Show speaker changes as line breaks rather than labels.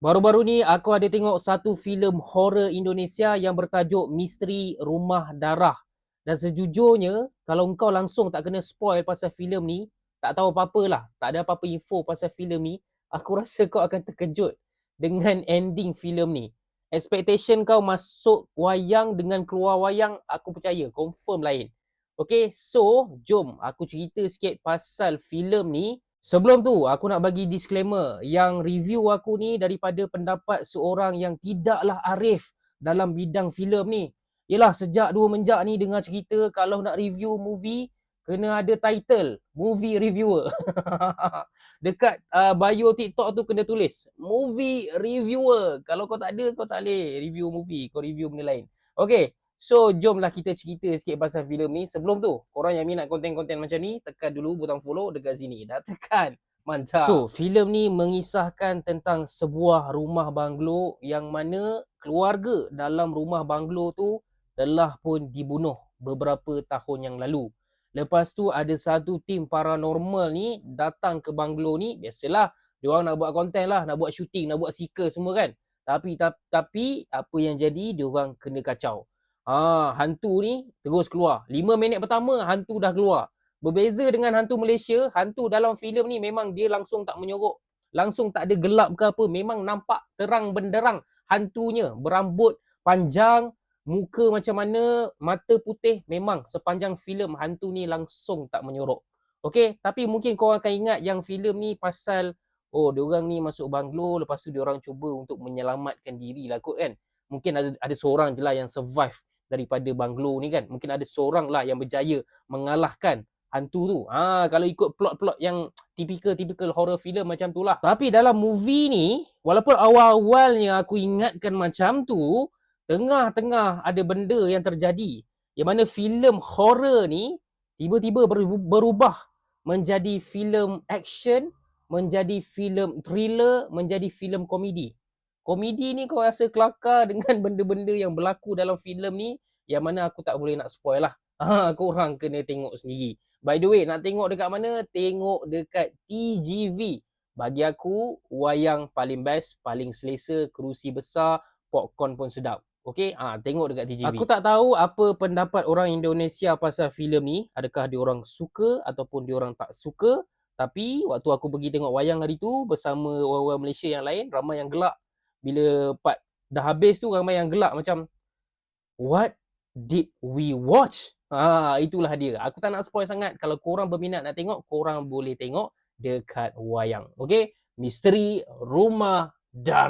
Baru-baru ni aku ada tengok satu filem horror Indonesia yang bertajuk Misteri Rumah Darah. Dan sejujurnya, kalau engkau langsung tak kena spoil pasal filem ni, tak tahu apa-apa lah, tak ada apa-apa info pasal filem ni, aku rasa kau akan terkejut dengan ending filem ni. Expectation kau masuk wayang dengan keluar wayang, aku percaya, confirm lain. Okay, so jom aku cerita sikit pasal filem ni Sebelum tu, aku nak bagi disclaimer yang review aku ni daripada pendapat seorang yang tidaklah arif dalam bidang filem ni. Yelah, sejak dua menjak ni dengar cerita kalau nak review movie, kena ada title, movie reviewer. Dekat uh, bio TikTok tu kena tulis, movie reviewer. Kalau kau tak ada, kau tak boleh review movie, kau review benda lain. Okay, So, jomlah kita cerita sikit pasal filem ni. Sebelum tu, korang yang minat konten-konten macam ni, tekan dulu butang follow dekat sini. Dah tekan. Mantap. So, filem ni mengisahkan tentang sebuah rumah banglo yang mana keluarga dalam rumah banglo tu telah pun dibunuh beberapa tahun yang lalu. Lepas tu ada satu tim paranormal ni datang ke banglo ni. Biasalah, dia orang nak buat konten lah, nak buat syuting, nak buat seeker semua kan. Tapi tapi apa yang jadi, dia orang kena kacau. Ha, hantu ni terus keluar. 5 minit pertama hantu dah keluar. Berbeza dengan hantu Malaysia, hantu dalam filem ni memang dia langsung tak menyorok. Langsung tak ada gelap ke apa, memang nampak terang benderang hantunya. Berambut panjang, muka macam mana, mata putih, memang sepanjang filem hantu ni langsung tak menyorok. Okey, tapi mungkin kau akan ingat yang filem ni pasal oh dia orang ni masuk banglo lepas tu dia orang cuba untuk menyelamatkan diri lah kot kan. Mungkin ada ada seorang je lah yang survive daripada banglo ni kan. Mungkin ada seorang lah yang berjaya mengalahkan hantu tu. Ha, kalau ikut plot-plot yang typical-typical horror film macam tu lah. Tapi dalam movie ni, walaupun awal-awalnya aku ingatkan macam tu, tengah-tengah ada benda yang terjadi. Yang mana filem horror ni tiba-tiba berubah menjadi filem action, menjadi filem thriller, menjadi filem komedi komedi ni kau rasa kelakar dengan benda-benda yang berlaku dalam filem ni yang mana aku tak boleh nak spoil lah. Ha, korang kena tengok sendiri. By the way, nak tengok dekat mana? Tengok dekat TGV. Bagi aku, wayang paling best, paling selesa, kerusi besar, popcorn pun sedap. Okay, ha, tengok dekat TGV. Aku tak tahu apa pendapat orang Indonesia pasal filem ni. Adakah dia orang suka ataupun dia orang tak suka. Tapi waktu aku pergi tengok wayang hari tu bersama orang-orang Malaysia yang lain, ramai yang gelak bila part dah habis tu ramai yang gelak macam what did we watch? Ha itulah dia. Aku tak nak spoil sangat. Kalau korang berminat nak tengok korang boleh tengok dekat wayang. Okey? Misteri rumah darah